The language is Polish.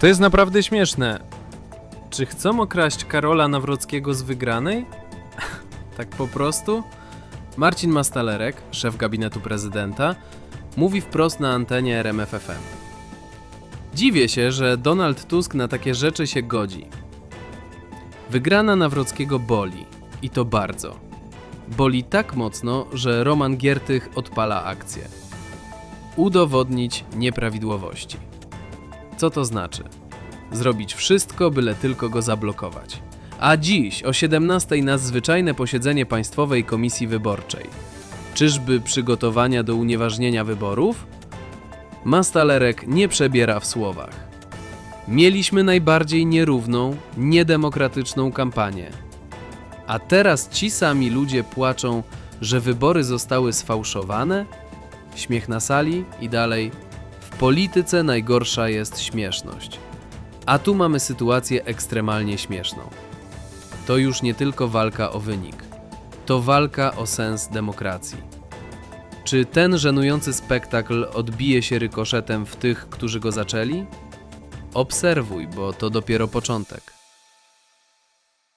To jest naprawdę śmieszne. Czy chcą okraść Karola Nawrockiego z wygranej? tak po prostu? Marcin Mastalerek, szef gabinetu prezydenta, mówi wprost na antenie RMFFM. Dziwię się, że Donald Tusk na takie rzeczy się godzi. Wygrana Nawrockiego boli. I to bardzo. Boli tak mocno, że Roman Giertych odpala akcję. Udowodnić nieprawidłowości. Co to znaczy? Zrobić wszystko, byle tylko go zablokować. A dziś o 17 nadzwyczajne posiedzenie Państwowej Komisji Wyborczej. Czyżby przygotowania do unieważnienia wyborów? Mastalerek nie przebiera w słowach. Mieliśmy najbardziej nierówną, niedemokratyczną kampanię. A teraz ci sami ludzie płaczą, że wybory zostały sfałszowane? Śmiech na sali i dalej. Polityce najgorsza jest śmieszność. A tu mamy sytuację ekstremalnie śmieszną. To już nie tylko walka o wynik, to walka o sens demokracji. Czy ten żenujący spektakl odbije się rykoszetem w tych, którzy go zaczęli? Obserwuj, bo to dopiero początek.